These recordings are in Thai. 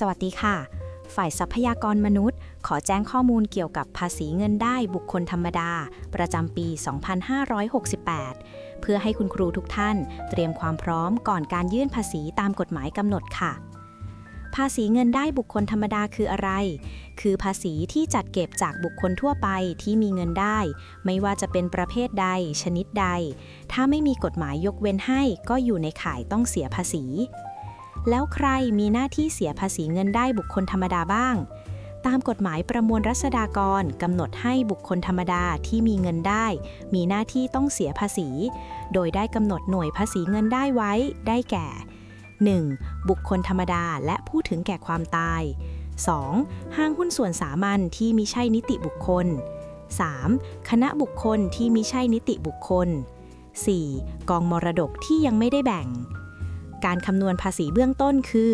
สวัสดีค่ะ ฝ่ายทรัพยากรมนุษย์ ขอแจ้งข้อมูลเกี่ยวกับภาษีเงินได้บุคคลธรรมดา ประจำปี 2568 เพื่อให้คุณครูทุกท่าน เตรียมความพร้อมก่อนการยื่นภาษีตามกฎหมายกำหนดค่ะภาษีเงินได้บุคคลธรรมดาคืออะไร คือภาษีที่จัดเก็บจากบุคคลทั่วไปที่มีเงินได้ ไม่ว่าจะเป็นประเภทใด ชนิดใด ถ้าไม่มีกฎหมายยกเว้นให้ก็อยู่ในข่ายต้องเสียภาษี แล้วใครมีหน้าที่เสียภาษีเงินได้บุคคลธรรมดาบ้าง ตามกฎหมายประมวลรัษฎากรกำหนดให้บุคคลธรรมดาที่มีเงินได้ มีหน้าที่ต้องเสียภาษี โดยได้กำหนดหน่วยภาษีเงินได้ไว้ได้แก่ 1. บุคคลธรรมดาและผู้ถึงแก่ความตาย 2. ห้างหุ้นส่วนสามัญที่มิใช่นิติบุคคล 3. คณะบุคคลที่มิใช่นิติบุคคล 4. กองมรดกที่ยังไม่ได้แบ่ง การคำนวณภาษีเบื้องต้นคือ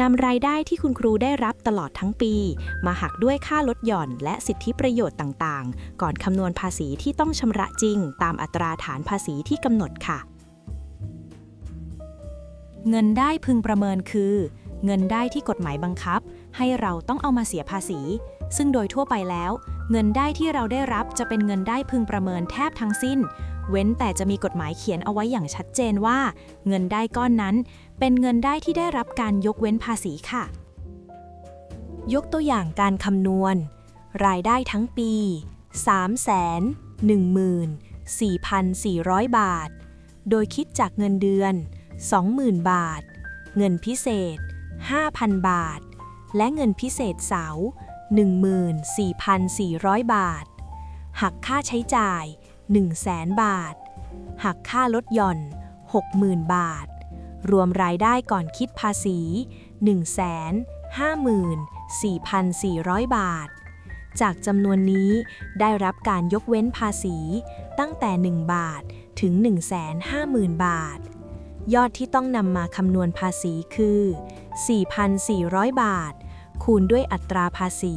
นำรายได้ที่คุณครูได้รับตลอดทั้งปี มาหักด้วยค่าลดหย่อนและสิทธิประโยชน์ต่างๆ ก่อนคำนวณภาษีที่ต้องชำระจริง ตามอัตราฐานภาษีที่กำหนดค่ะ เงินได้พึงประเมินคือ เงินได้ที่กฎหมายบังคับ ให้เราต้องเอามาเสียภาษี ซึ่งโดยทั่วไปแล้ว เงินได้ที่เราได้รับจะเป็นเงินได้พึงประเมินแทบทั้งสิ้น เว้นแต่จะมีกฎหมายเขียนเอาไว้อย่างชัดเจนว่า เงินได้ก้อนนั้น เป็นเงินได้ที่ได้รับการยกเว้นภาษีค่ะ ยกตัวอย่างการคำนวณ รายได้ทั้งปี 314,400 บาท โดยคิดจากเงินเดือน 20,000 บาท เงินพิเศษ 5,000 บาท และเงินพิเศษเสา 14,400 บาท หักค่าใช้จ่าย 100,000 บาท หักค่าลดหย่อน 60,000 บาท รวมรายได้ก่อนคิดภาษี 154,400 บาท จากจำนวนนี้ได้รับการยกเว้นภาษีตั้งแต่ 1 บาทถึง 150,000 บาท ยอดที่ต้องนำมาคำนวณภาษีคือ 4,400 บาท คูณด้วยอัตราภาษี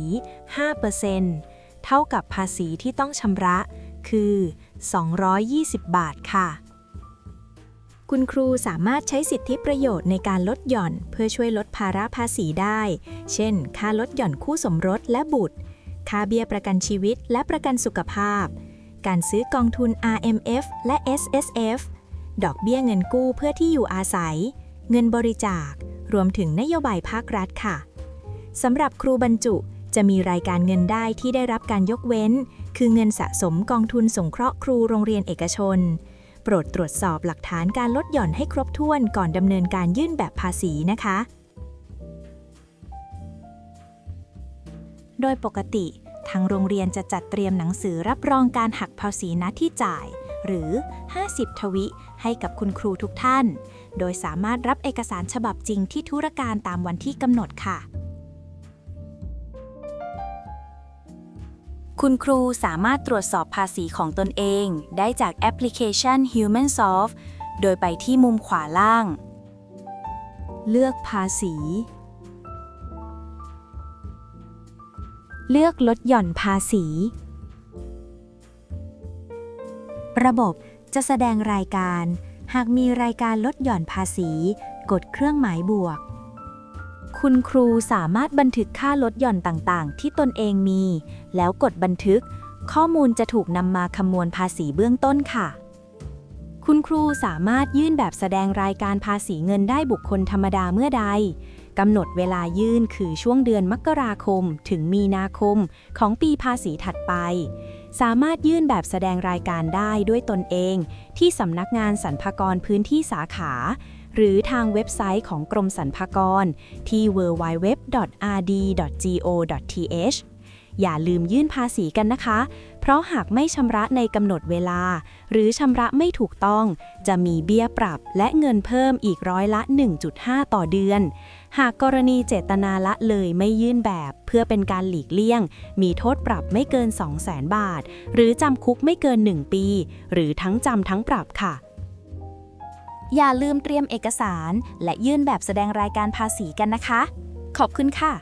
5%เท่ากับภาษีที่ต้องชำระ คือ 220 บาทค่ะ คุณครูสามารถใช้สิทธิประโยชน์ในการลดหย่อน เพื่อช่วยลดภาระภาษีได้ เช่น ค่าลดหย่อนคู่สมรสและบุตร ค่าเบี้ยประกันชีวิตและประกันสุขภาพ การซื้อกองทุน RMF และ SSF ดอกเบี้ยเงินกู้เพื่อที่อยู่อาศัย เงินบริจาค รวมถึงนโยบายภาครัฐค่ะ สำหรับครูบรรจุ จะมีรายการเงินได้ที่ได้รับการยกเว้น คือเงินสะสมกองทุนสงเคราะห์ครูโรงเรียนเอกชน โปรดตรวจสอบหลักฐานการลดหย่อนให้ครบถ้วนก่อนดำเนินการยื่นแบบภาษีนะคะ โดยปกติ ทางโรงเรียนจะจัดเตรียมหนังสือรับรองการหักภาษีณที่จ่าย หรือ 50 ทวิ ให้กับคุณครูทุกท่าน โดยสามารถรับเอกสารฉบับจริงที่ธุรการตามวันที่กำหนดค่ะ คุณครูสามารถตรวจสอบภาษีของตนเอง ได้จากแอปพลิเคชัน HumanSoft โดยไปที่มุมขวาล่าง เลือกภาษี เลือกลดหย่อนภาษี ระบบจะแสดงรายการ หากมีรายการลดหย่อนภาษี กดเครื่องหมายบวก คุณครูสามารถบันทึกค่าลดหย่อนต่างๆ ที่ตนเองมี แล้วกดบันทึก ข้อมูลจะถูกนำมาคำนวณภาษีเบื้องต้นค่ะ คุณครูสามารถยื่นแบบแสดงรายการภาษีเงินได้บุคคลธรรมดาเมื่อใดกำหนดเวลายื่นคือช่วงเดือนมกราคม ถึงมีนาคมของปีภาษีถัดไป สามารถยื่นแบบแสดงรายการได้ด้วยตนเอง ที่สำนักงานสรรพากรพื้นที่สาขา หรือทางเว็บไซต์ของกรมสรรพากร ที่ www.rd.go.th อย่าลืมยื่นภาษีกันนะคะ เพราะหากไม่ชำระในกำหนดเวลา หรือชำระไม่ถูกต้อง จะมีเบี้ยปรับและเงินเพิ่มอีกร้อยละ 1.5 ต่อเดือน หากกรณีเจตนาละเลยไม่ยื่นแบบ เพื่อเป็นการหลีกเลี่ยง มีโทษปรับไม่เกิน 200,000 บาท หรือจำคุกไม่เกิน 1 ปี หรือทั้งจำทั้งปรับค่ะ อย่าลืมเตรียมเอกสาร และยื่นแบบแสดงรายการภาษีกันนะคะ ขอบคุณค่ะ